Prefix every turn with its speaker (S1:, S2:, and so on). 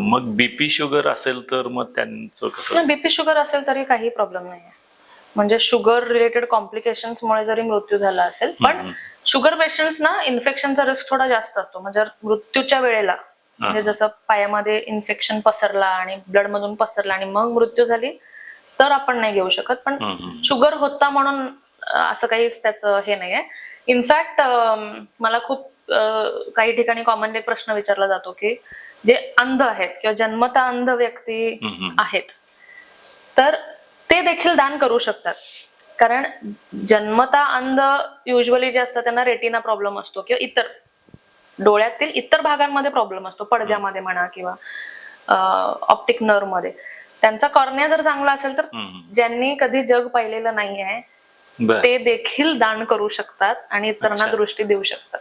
S1: मग BP sugar असेल तर मग त्यांचं कसं?
S2: बीपी शुगर असेल तरी काही प्रॉब्लेम नाही म्हणजे शुगर रिलेटेड कॉम्प्लिकेशन्समुळे जरी मृत्यू झाला असेल पण. शुगर पेशंट्स ना इन्फेक्शनचा रिस्क थोडा जास्त असतो. म्हणजे मृत्यूच्या वेळेला. म्हणजे जसं पायामध्ये इन्फेक्शन पसरला आणि ब्लड मधून पसरला आणि मग मृत्यू झाली तर आपण नाही घेऊ शकत. पण. शुगर होता म्हणून असं काहीच त्याचं हे नाहीये. इनफॅक्ट मला खूप काही ठिकाणी कॉमनली एक प्रश्न विचारला जातो की जे अंध आहेत किंवा जन्मता अंध व्यक्ती. आहेत तर ते देखील दान करू शकतात कारण जन्मता अंध युजली जे असतात त्यांना रेटिना प्रॉब्लेम असतो किंवा इतर डोळ्यातील इतर भागांमध्ये प्रॉब्लेम असतो पडद्यामध्ये म्हणा किंवा ऑप्टिक नर्वमध्ये त्यांचा कॉर्निया जर चांगला असेल तर. ज्यांनी कधी जग पाहिलेलं नाहीये
S1: बर
S2: ते देखील दान करू शकतात आणि इतरांना. दृष्टी देऊ शकतात